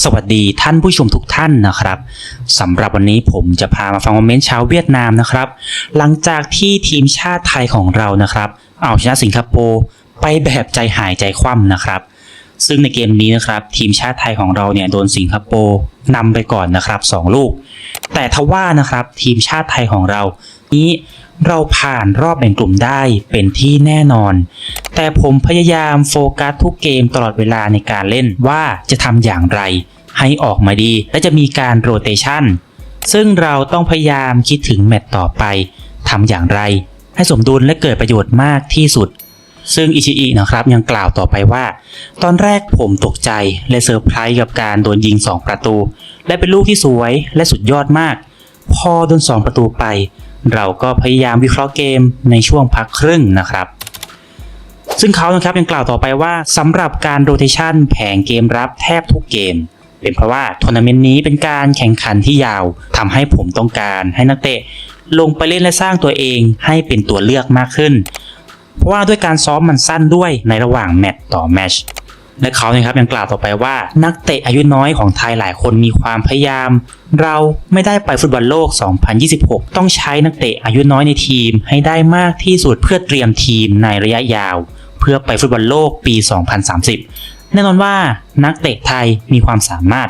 สวัสดีท่านผู้ชมทุกท่านนะครับสำหรับวันนี้ผมจะพามาฟังคอมเมนต์ชาวเวียดนามนะครับ หลังจากที่ทีมชาติไทยของเรานะครับ เอาชนะสิงคโปร์ไปแบบใจหายใจคว่ำนะครับ ซึ่งในเกมนี้นะครับทีมชาติไทยของเราเนี่ยโดนสิงคโปร์นำไปก่อนนะครับสองลูก แต่ทว่านะครับทีมชาติไทยของเรา นี้เราผ่านรอบแบ่งกลุ่มได้เป็นที่แน่นอน แต่ผมพยายามโฟกัสทุกเกมตลอดเวลาในการเล่นว่าจะทำอย่างไร ให้ออกมาดี และจะมีการโรเตชันซึ่งเราต้องพยายามคิดถึงแมตต์ต่อไปทำอย่างไร ให้สมดุลและเกิดประโยชน์มากที่สุด ซึ่งอิชิอินะครับยังกล่าวต่อไปว่า ตอนแรกผมตกใจและเซอร์ไพรส์กับการโดนยิง 2 ประตู และเป็นลูกที่สวยและสุดยอดมาก พอโดน 2 ประตูไป เราก็พยายามวิเคราะห์เกมในช่วงพักครึ่งนะครับ ซึ่งเขานะครับยังกล่าวต่อไปว่าสำหรับการโรเตชันแผงเกมรับแทบทุกเกม เป็นเพราะว่าทัวร์นาเมนต์นี้เป็นการแข่งขันที่ยาวทำให้ผมต้องการให้นักเตะลงไปเล่นและสร้างตัวเองให้เป็นตัวเลือกมากขึ้น เพราะว่าด้วยการซ้อมมันสั้นด้วยในระหว่างแมตต์ต่อแมตช์และเขาเนะครับยังกล่าวต่อไปว่านักเตะอายุน้อยของไทยหลายคนมีความพยายาม เราไม่ได้ไปฟุตบอลโลก 2026 ต้องใช้นักเตะอายุน้อยในทีมให้ได้มากที่สุดเพื่อเตรียมทีมในระยะยาว เพื่อไปฟุตบอลโลกปี 2030 แน่นอนว่านักเตะไทยมีความสามารถ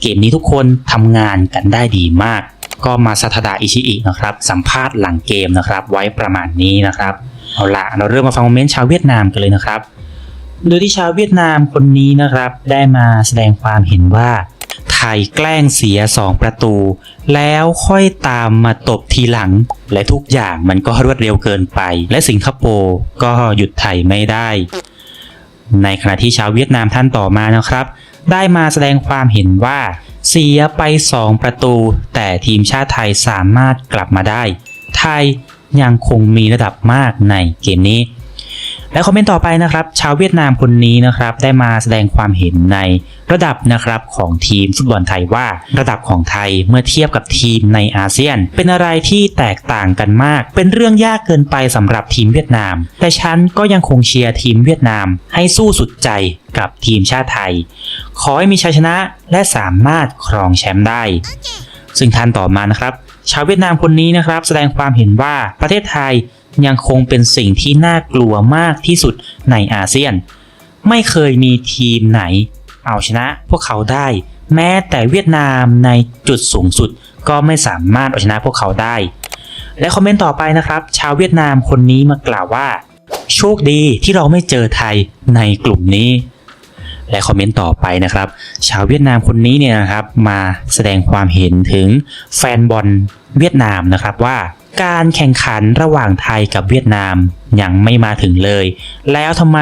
เกมนี้ทุกคนทำงานกันได้ดีมาก ก็มาซาทดาอิชิอินะครับสัมภาษณ์หลังเกมนะครับไว้ประมาณนี้นะครับ เอาละเราเริ่มมาฟังคอมเมนต์ชาวเวียดนามกันเลยนะครับ โดยที่ชาวเวียดนามคนนี้นะครับ ได้มาแสดงความเห็นว่า ไทยแกล้งเสีย 2 ประตู แล้วค่อยตามมาตบทีหลัง และทุกอย่างมันก็รวดเร็วเกินไป และสิงคโปร์ก็หยุดไทยไม่ได้ ในขณะที่ชาวเวียดนามท่านต่อมานะครับ ได้มาแสดงความเห็นว่า เสียไป 2 ประตู แต่ทีมชาติไทยสามารถกลับมาได้ ไทย ยังคงมีระดับมากในเกมนี้ และคอมเมนต์ต่อไปนะครับ ชาวเวียดนามคนนี้นะครับได้มาแสดงความเห็นในระดับนะครับของทีมฟุตบอลไทยว่า ระดับของไทยเมื่อเทียบกับทีมในอาเซียน เป็นอะไรที่แตกต่างกันมาก เป็นเรื่องยากเกินไปสำหรับทีมเวียดนาม แต่ฉันก็ยังคงเชียร์ทีมเวียดนาม ให้สู้สุดใจกับทีมชาติไทย ขอให้มีชัยชนะและสามารถครองแชมป์ได้ ซึ่งท่านต่อมานะครับ ชาวเวียดนามคนนี้นะครับ แสดงความเห็นว่าประเทศไทยยังคงเป็นสิ่งที่น่ากลัวมากที่สุดในอาเซียน ไม่เคยมีทีมไหน เอาชนะพวกเขาได้ แม้แต่เวียดนามในจุดสูงสุดก็ไม่สามารถเอาชนะพวกเขาได้ และคอมเมนต์ต่อไปนะครับ ชาวเวียดนามคนนี้มากล่าวว่า โชคดีที่เราไม่เจอไทยในกลุ่มนี้ และคอมเมนต์ต่อไปนะครับ ชาวเวียดนามคนนี้เนี่ยนะครับมาแสดงความเห็นถึงแฟนบอลเวียดนามนะครับว่าการแข่งขันระหว่างไทยกับเวียดนามยังไม่มาถึงเลย แล้วทำไม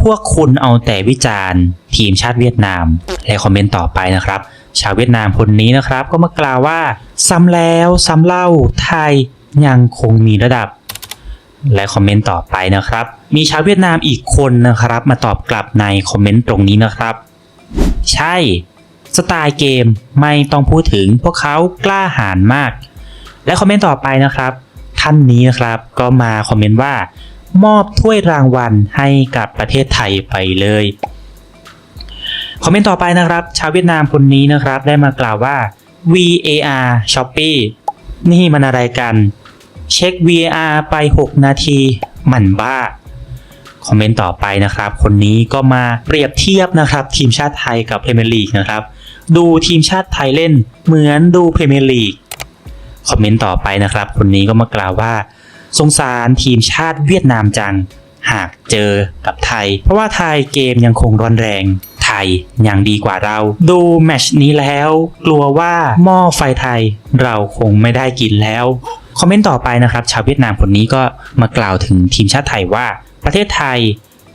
พวกคุณเอาแต่วิจารณ์ ทีมชาติเวียดนาม และคอมเมนต์ต่อไปนะครับ ชาวเวียดนามคนนี้นะครับ ก็มากล่าวว่าซ้ำแล้วซ้ำเล่าไทยยังคงมีระดับ และคอมเมนต์ต่อไปนะครับ มีชาวเวียดนามอีกคนนะครับ มาตอบกลับในคอมเมนต์ตรงนี้นะครับ ใช่ สไตล์เกมไม่ต้องพูดถึงพวกเขากล้าหาญมาก และคอมเมนต์ต่อไปนะครับ ท่านนี้นะครับก็มาคอมเมนต์ว่า มอบถ้วยรางวัลให้กับประเทศไทยไปเลยคอมเมนต์ต่อไปนะครับ ชาวเวียดนามคนนี้นะครับ ได้มากล่าวว่า VAR Shopee นี่มันอะไรกัน เช็ค VAR ไป 6 นาทีมันบ้า คอมเมนต์ต่อไปนะครับ คนนี้ก็มาเปรียบเทียบนะครับ ทีมชาติไทยกับพรีเมียร์ลีกนะครับ ดูทีมชาติไทยเล่นเหมือนดูพรีเมียร์ลีกคอมเมนต์ต่อไปนะครับ คนนี้ก็มากล่าวว่า สงสารทีมชาติเวียดนามจังหากเจอกับไทย เพราะว่าไทยเกมยังคงร้อนแรง ไทยยังดีกว่าเรา ดูแมชนี้แล้ว กลัวว่าหม้อไฟไทยเราคงไม่ได้กินแล้ว คอมเมนต์ต่อไปนะครับชาวเวียดนามคนนี้ก็มากล่าวถึงทีมชาติไทยว่า ประเทศไทย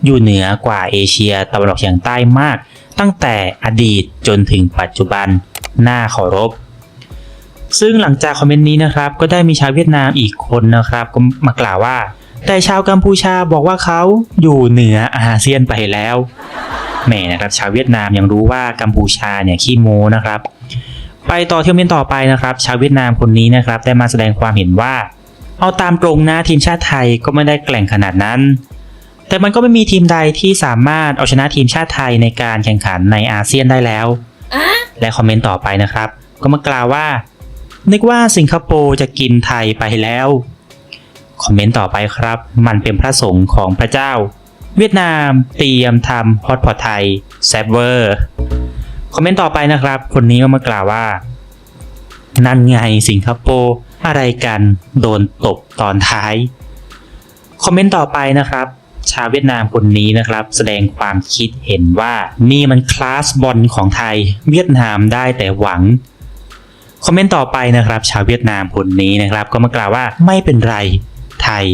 อยู่เหนือกว่าเอเชียตะวันออกเฉียงใต้มาก ตั้งแต่อดีตจนถึงปัจจุบันน่าเคารพซึ่งหลังจากคอมเมนต์นี้นะครับ ก็ได้มีชาวเวียดนามอีกคนนะครับ ก็มากล่าวว่า แต่ชาวกัมพูชาบอกว่าเขาอยู่เหนืออาเซียนไปแล้วแหมนะครับชาวเวียดนามยังรู้ว่ากัมพูชาเนี่ยขี้โม้นะครับ ไปต่อที่คอมเมนต์ต่อไปนะครับ ชาวเวียดนามคนนี้นะครับได้มาแสดงความเห็นว่า เอาตามตรงนะทีมชาติไทยก็ไม่ได้แกล่งขนาดนั้น แต่มันก็ไม่มีทีมใดที่สามารถเอาชนะทีมชาติไทยในการแข่งขันในอาเซียนได้แล้ว และคอมเมนต์ต่อไปนะครับ ก็มากล่าวว่า นึกว่าสิงคโปร์จะกินไทยไปแล้วคอมเมนต์ต่อไปครับ มันเป็นพระสงฆ์ของพระเจ้า เวียดนามเตรียมทำฮอตพอตไทยแซบเวอร์ คอมเมนต์ต่อไปนะครับ คนนี้ก็มากล่าวว่า นั่นไงสิงคโปร์อะไรกันโดนตบตอนท้าย คอมเมนต์ต่อไปนะครับ ชาวเวียดนามคนนี้นะครับ แสดงความคิดเห็นว่านี่มันคลาสบอลของไทย เวียดนามได้แต่หวังคอมเมนต์ต่อไปนะครับ ชาวเวียดนามคนนี้นะครับ ก็มากล่าวว่าไม่เป็นไรไทย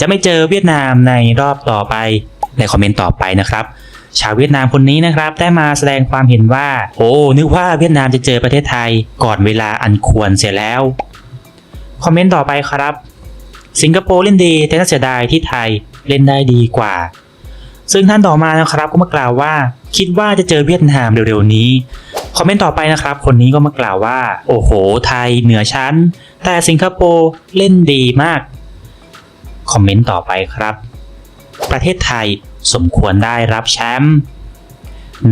จะไม่เจอเวียดนามในรอบต่อไปในคอมเมนต์ต่อไปนะครับ ชาวเวียดนามคนนี้นะครับได้มาแสดงความเห็นว่า โอ้นึกว่าเวียดนามจะเจอประเทศไทยก่อนเวลาอันควรเสียแล้ว คอมเมนต์ต่อไปครับ สิงคโปร์เล่นดีแต่น่าเสียดายที่ไทยเล่นได้ดีกว่า ซึ่งท่านต่อมานะครับก็มากล่าวว่า คิดว่าจะเจอเวียดนามเร็วๆนี้คอมเมนต์ต่อไปนะครับ คนนี้ก็มากล่าวว่า โอ้โห ไทยเหนือชั้น แต่สิงคโปร์เล่นดีมาก คอมเมนต์ต่อไปครับ ประเทศไทย สมควรได้รับแชมป์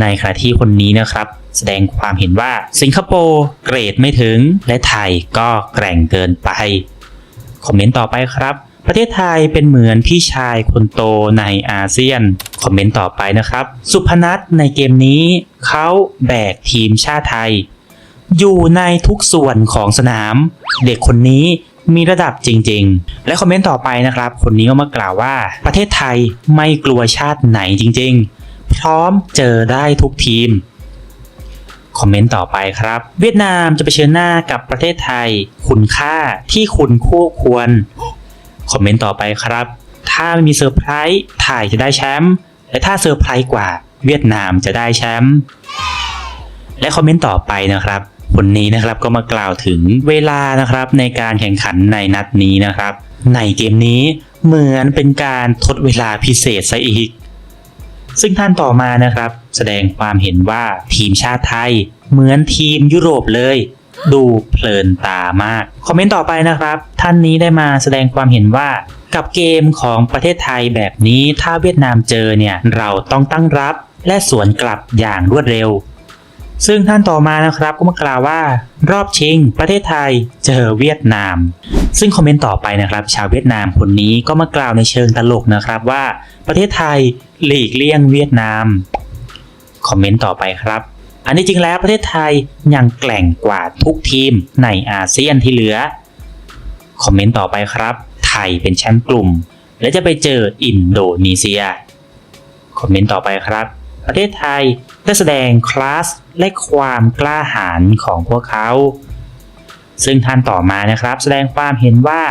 ในขณะที่คนนี้นะครับ แสดงความเห็นว่าสิงคโปร์เกรดไม่ถึง และไทยก็แกร่งเกินไป คอมเมนต์ต่อไปครับ ประเทศไทยเป็นเหมือนพี่ชายคนโตในอาเซียน คอมเมนต์ต่อไปนะครับ สุพนัทในเกมนี้ เขาแบกทีมชาติไทย อยู่ในทุกส่วนของสนาม เด็กคนนี้ มีระดับจริง ๆ และคอมเมนต์ต่อไปนะครับ คนนี้ก็มากล่าวว่า ประเทศไทยไม่กลัวชาติไหนจริง ๆ พร้อมเจอได้ทุกทีมคอมเมนต์ต่อไปครับ เวียดนามจะไปเชิญหน้ากับประเทศไทย คุณค่าที่คุณคู่ควร คอมเมนต์ต่อไปครับ ถ้าไม่มีเซอร์ไพรส์ไทยจะได้แชมป์และถ้าเซอร์ไพรส์กว่า เวียดนามจะได้แชมป์และคอมเมนต์ต่อไปนะครับ คนนี้นะครับก็มากล่าวถึงเวลานะครับในการแข่งขันในนัดนี้นะครับ ในเกมนี้เหมือนเป็นการทดเวลาพิเศษซะอีก ซึ่งท่านต่อมานะครับ แสดงความเห็นว่าทีมชาติไทย เหมือนทีมยุโรปเลย ดูเพลินตามาก คอมเมนต์ต่อไปนะครับ ท่านนี้ได้มาแสดงความเห็นว่ากับเกมของประเทศไทยแบบนี้ถ้าเวียดนามเจอเนี่ยเราต้องตั้งรับและสวนกลับอย่างรวดเร็ว ซึ่งท่านต่อมานะครับก็มากล่าวว่า รอบชิง ประเทศไทยเจอเวียดนาม ซึ่งคอมเมนต์ต่อไปนะครับ ชาวเวียดนามคนนี้ก็มากล่าวในเชิงตลกนะครับว่า ประเทศไทยหลีกเลี่ยงเวียดนามคอมเมนต์ต่อไปครับ อันนี้จริงแล้วประเทศไทยยังแกร่งกว่าทุกทีมในอาเซียนที่เหลือคอมเมนต์ต่อไปครับ ไทยเป็นแชมป์กลุ่ม และจะไปเจออินโดนีเซียคอมเมนต์ต่อไปครับ ประเทศไทยได้แสดงคลาสและความกล้าหาญของพวกเขา ซึ่งท่านต่อมานะครับ แสดงความเห็นว่า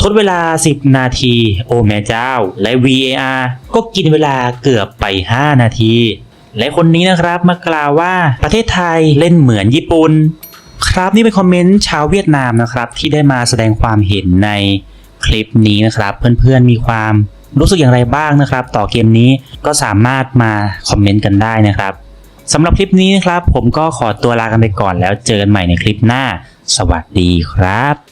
ทดเวลา 10 นาที โอแม่เจ้า และ VAR ก็กินเวลาเกือบไป 5 นาที และคนนี้นะครับมากล่าวว่าประเทศไทยเล่นเหมือนญี่ปุ่นครับนี่เป็นคอมเมนต์ชาวเวียดนามนะครับ ที่ได้มาแสดงความเห็นในคลิปนี้นะครับ เพื่อนๆมีความ รู้สึกอย่างไรบ้างนะครับ ต่อเกมนี้ก็สามารถมาคอมเมนต์กันได้นะครับสำหรับคลิปนี้นะครับ ผมก็ขอตัวลากันไปก่อนแล้วเจอกันใหม่ในคลิปหน้า สวัสดีครับ